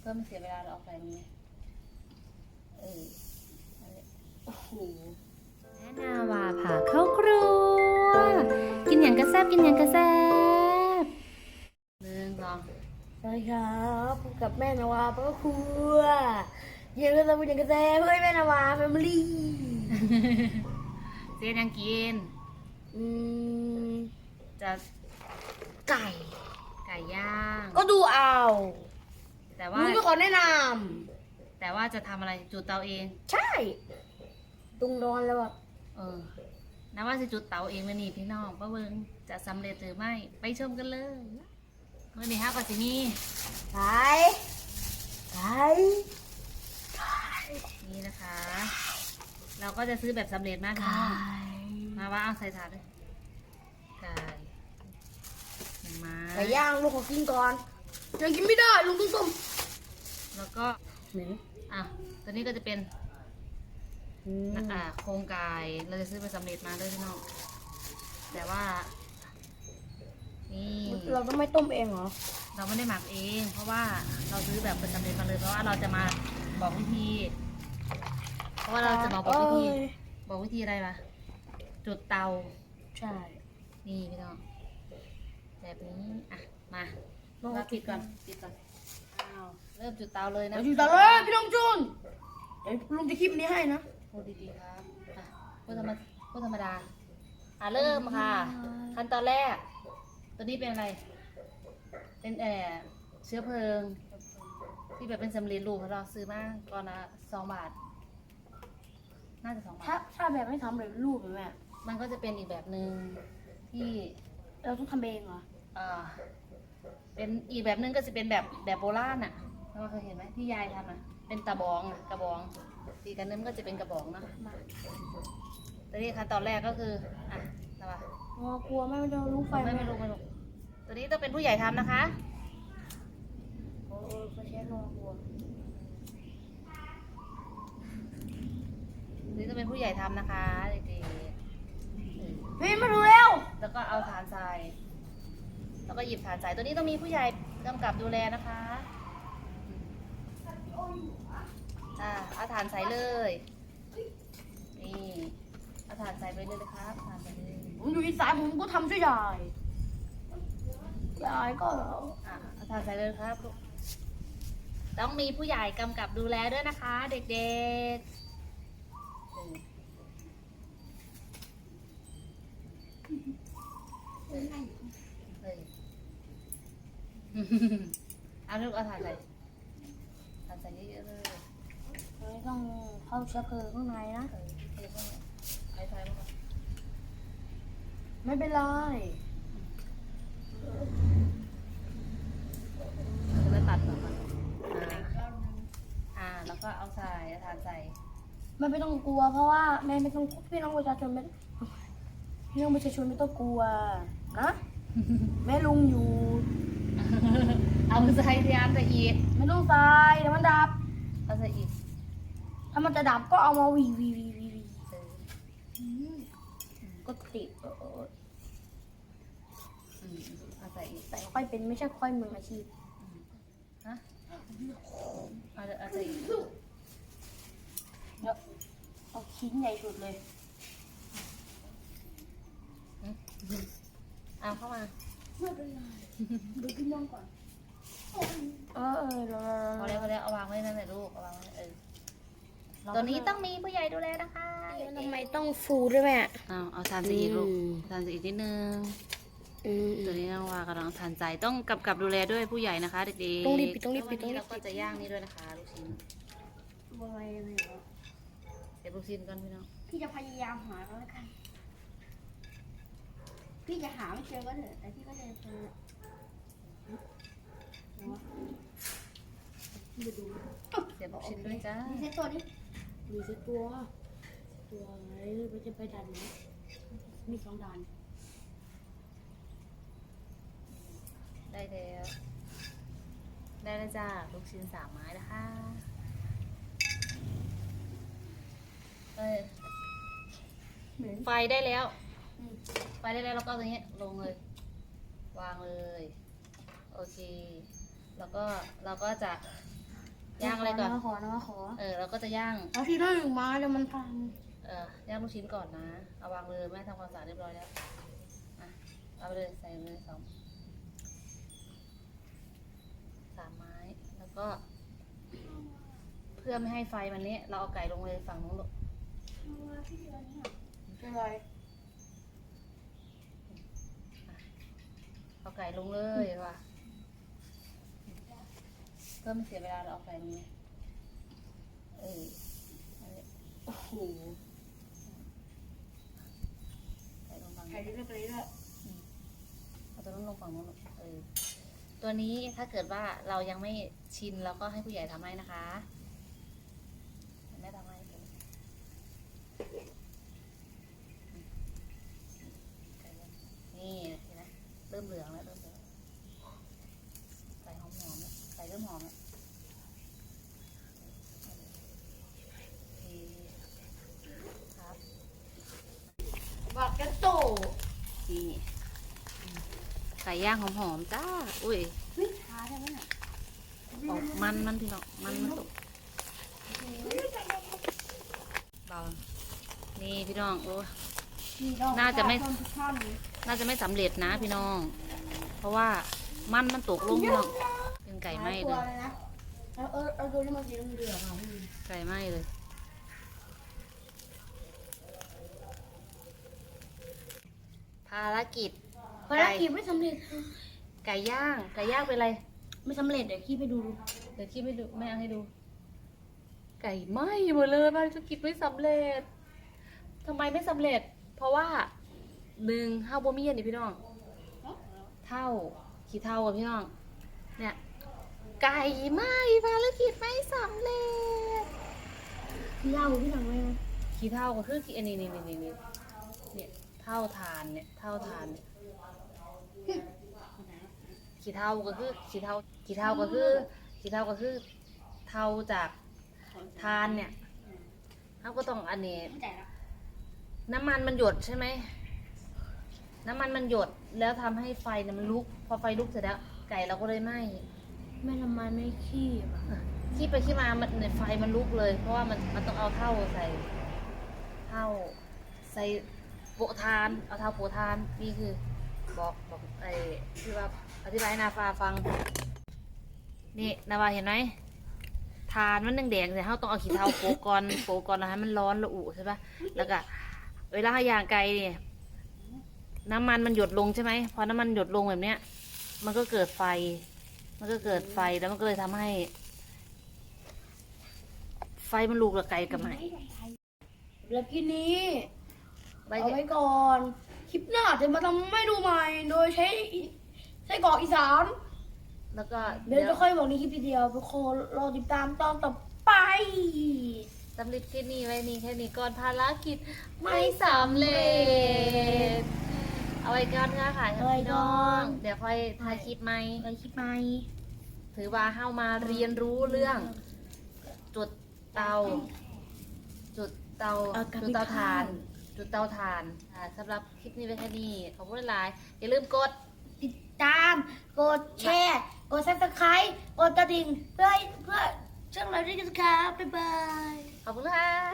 เพื่อไม่เสียเวลาเราเอาไฟนี้ไหมเออนั่นแหละโอ้โหแม่นาวาผ่าเข้าครัว กินอย่างกระแซบกินอย่างกระแซบหนึ่งสองสวัสดีครับพบกับแม่นาวาพ่อครัวเยี่ยมกันสมุนอย่างกระแสเพื่อนแม่นาวาแฟมิลี่เจ๊ยังกิน อืมจะไก่ ไก่ย่าง ก็ดูเอา แต่ว่าลุงจะขอแนะนแต่ว่าจะทำอะไรจุดเตาเองำใช่ตุงนอนแล้วอะเออนะว่าจะจุดเตาเองวันนี้พี่น้องป้าเบิงจะสำเร็จหรือไม่ไปชมกันเลยวันนี้ฮะก็สิมีไก่ไก่นี่นะคะ เราก็จะซื้อแบบสำเร็จมากพี่ไก่น้อง มาว่าเอาใส่ถาดเลยไก่หนึ่งไม้ไก่ย่างลูกขอกินก่อนยังกินไม่ได้ลุงต้องส้ม แล้วก็เหม็นอะตัวนี้ก็จะเป็นอืมอ่าโครงไก่เราจะซื้อเป็นสำเร็จมาด้วยพี่น้องแต่ว่า นี่เราต้องไม่ต้มเองเหรอ เราไม่ได้หมักเอง เพราะว่าเราซื้อแบบเป็นสำเร็จมาเลยเพราะว่าเราจะมาบอกวิธี เพราะว่าเราจะมาบอกวิธีเอ้ยบอกวิธีอะไรวะจุดเตาใช่นี่พี่น้องแบบนี้อะมาลองเราเอาปิดก่อนปิดก่อน อ้าวเริ่มจุดเตาเลยนะเดี๋ยวอยู่ต่อเลยพี่น้องจุนเดี๋ยวลุงจะคลิปนี้ให้นะพูดดีๆครับอะพูดธรรมดาพูดธรรมดาอะเริ่มค่ะ ขั้นตอนแรก ตัวนี้เป็นอะไร เป็นแออเชื้อเพลิง ที่แบบเป็นสำเร็จรูปเราซื้อมาก่อนละสองบาท น่าจะสองบาถ้าท ถ้าแบบไม่ทำเลยรูปแบบแม่มันก็จะเป็นอีกแบบหนึ่งที่ เราต้องทำเองเหรอ เอ่อ เป็นอีกแบบหนึงก็จะเป็นแบบแบบโบราณอะเราเคยเห็นไหมที่ยายทำอะ เป็นตะบองอะกระบองตีกันนึงก็จะเป็นกระบองเนอะมาตัวนี้ขั้นตอนแรกก็คืออะนะวะอ๋อกลัวแม่ไม่ได้รู้ไฟไม่ไม่รู้ไม่รู้ตัวนี้ต้องเป็นผู้ใหญ่ทำนะคะโอ้โหเขาใช้รอกลัวตัวนี้ต้องเป็นผู้ใหญ่ทำนะคะเด็กพี่มาดูเร็วๆแล้วก็เอาฐานทราย แล้วก็หยิบฐานทรายตัวนี้ต้องมีผู้ใหญ่กำกับดูแลนะคะอ่าเอาฐานใส่เลย นี่เอาฐานใส่ไปเลยนะครับฐานไปเลยผมอยู่อีสานผมก็ทำช่วยยายยายก็อะเอาฐานใส่เลยครับลูกต้องมีผู้ใหญ่กำกับดูแลด้วยนะคะ เด็กๆอืม เออเอาลูกเอาฐานใส่ฐานใส่เยอะๆเลยไม่ต้องเข้าเชื้อเพลิงข้างในนะเออเทพวกเนี้ยใช้ไฟมาก่อนไม่เป็นไรแล้วตัดก่อนก่อนอ่าอ่า แล้วก็เอาใส่เอาฐานใส่แม่ไม่ต้องกลัว เพราะว่าแม่ไม่ต้องพี่น้องประชาชนไม่พี่น้องประชาชนไม่ต้องกลัวนะ แม่ลุงอยู่ เอาใส่ที่อันใส่อีกไม่ต้องใส่เดี๋ยวมันดับเอาใส่อีกถ้ามันจะดับก็เอามาวีวีวีวีวีก็ติดเออเอออืมเอาใส่อีกแต่ค่อยเป็นไม่ใช่ค่อยมืออาชีพฮะเอาเอาใส่อีกเดี๋ยวเอาชิ้นใหญ่สุดเลยเอาเข้ามา ไม่เป็นไรดูพี่น้องก่อนเออเออเดี๋ยวพอแล้วพอแล้วเอาวางไว้นั่นแหละลูกเอาวางไว้เออตัวนี้ต้องมีผู้ใหญ่ดูแลนะคะทำไมต้องฟูด้วยแม่เอาเอาทานสีลูกทานสีนิดนึงตัวนี้น้องวากำลังทานใจต้องกำกับดูแลด้วยผู้ใหญ่นะคะเด็กๆต้องรีบปิดต้องรีบปิดต้องรีบเราก็จะย่างนี่ด้วยนะคะลูกชิ้นอะไรเลยเหรอเก็บลูกชิ้นก่อนพี่น้องพี่จะพยายามหาแล้วละกัน พี่จะหาไม่เจอก็เถอะแต่พี่ก็จะเจอมาดูเสียบลูกชิ้นด้วยจ้ามีเซตตัวนี้มีเซตตัวตัวอะไรไม่จะไปดันไหมมีสองดันได้แล้วได้แล้วจ้าลูกชิ้นสามไม้นะคะเออเหม็นไฟได้แล้วอืม ไฟได้แล้วเราก็เอาตรงนี้ลงเลย วางเลย โอเค แล้วก็เราก็จะย่างอะไรก่อนขอนะขอ เออเราก็จะย่างแล้วที่นั่นหนึ่งมาเดี๋ยวมันพังเออย่างลูกชิ้นก่อนนะเอาวางเลยแม่ทำความสะอาดเรียบร้อยแล้วอะเอาไปเลยใส่เลยสองสามไม้แล้วก็ เพื่อไม่ให้ไฟมันนี้เราเอาไก่ลงเลยฝั่งนู้นลูกเป็นไร เอาไก่ลงเลยว่ะเพื่อไม่เสียเวลาเราเอาไก่ลงเลยเอออันนี้โอ้โหไก่ลงฝั่งใครนี้ที่เลือกไปเรื่อยเอาตัวนู้นลงฝั่งนู้นลูกเออตัวนี้ถ้าเกิดว่าเรายังไม่ชินเราก็ให้ผู้ใหญ่ทำให้นะคะแม่ทำให้เลยนี่เห็นไหมเริ่มเหลืองแล้วเริ่มเหลืองใส่หอมหอมๆแล้วใส่เริ่มหอมแล้วโอเคครับ บักกระโต นี่ไก่ย่างหอมๆจ้า อุ้ยวิช้าใช่ไหมเนี่ยออกมันมันพี่น้องมันมันตกเบานี่พี่น้องโอ้น่าจะไม่ น่าจะไม่สำเร็จนะพี่น้อง เพราะว่ามันมันตกลงพี่น้องเป็นไก่ไหม้เลยนะแล้วเออเอาตัวนี้มาสีเหลืองๆอะพี่ไก่ไหม้เลยภารกิจ ภารกิจไม่สำเร็จ ไก่ย่าง ไก่ย่างเป็นอะไร ไม่สำเร็จเดี๋ยวขี้ไปดู เดี๋ยวคิดไม่ดูไม่เอาให้ดู ไก่ไหม้หมดเลยภารกิจไม่สำเร็จทำไมไม่สำเร็จ เพราะว่าหนึ่งข้าวบะหมี่อันนี้พี่น้อง เท่าขี้เท่าอะพี่น้อง เนี่ย ไก่ไหม้ภารกิจไม่สำเร็จเล่าพี่หนังไหมขี้เท่าก็คือขี้อันนี้นี่นี่นี่นี่เนี่ยเท่าทานเนี่ยเท่าทานเนี่ย ขี้เท่าก็คือขี้เท่าขี้เท่าก็คือขี้เท่าก็คือเท่าจากทานเนี่ยเราก็ต้องอันนี้ไม่ใจละน้ำมันมันหยดใช่ไหมน้ำมันมันหยดแล้วทำให้ไฟเนี่ยมันลุก พอไฟลุกเสร็จแล้ว ไก่เราก็เลยไหม้ไม่ทำไมไม่ขี้อะขี้ไปขี้มามันเนี่ยไฟมันลุกเลย เพราะว่ามันมันต้องเอาเท่าใส่เท่าใส่โปะทาน เอาเท่าโปะทานนี่คือ บอกบอกไอ้ที่ว่า อธิบายให้นาฟาฟัง นี่นาวาเห็นไหมทานมันแดงๆแต่เขาต้องเอาขี้เท้าโปะก่อนโปะก่อนแล้วให้มันร้อนระอุใช่ปะแล้วก็เวลาย่างไก่เนี่ยน้ำมันมันหยดลงใช่ไหมพอน้ำมันหยดลงแบบเนี้ย มันก็เกิดไฟ มันก็เกิดไฟแล้วมันก็เลยทำให้ ไฟมันลูกกับไก่กับไหมแล้วทีนี้ใบเอาไว้ก่อน คลิปหน้าจะมาทำไม่ดูใหม่ โดยใช้ ใช้กรอกอีสานแล้วก็เดี๋ยวจะค่อยบอกในคลิปทีเดียวทุกคนรอติดตามตอนต่อไปสำเร็จแค่นี้ไว้นี่แค่นี้ก่อนภารกิจไม่สำเร็จ เอาไว้ก่อนค่ะค่ะเอาไว้ก่อนเดี๋ยวค่อยถ่ายคลิปใหม่ในคลิปใหม่ถือว่าเข้ามาเรียนรู้เรื่องจุดเตา จุดเตาเอากลับจุดเตาไปถ่านข้จุดเตาถ่านอ่าสำหรับคลิปนี้ไว้แค่นี้ขอบคุณหลายๆอย่าลืมกดติด ตาม กดแชร์ กดซับสไครต์กดกระดิ่งเพื่อให้เพื่อช่องเราด้วยกันครับบ๊ายบาย ขอบคุณค่ะ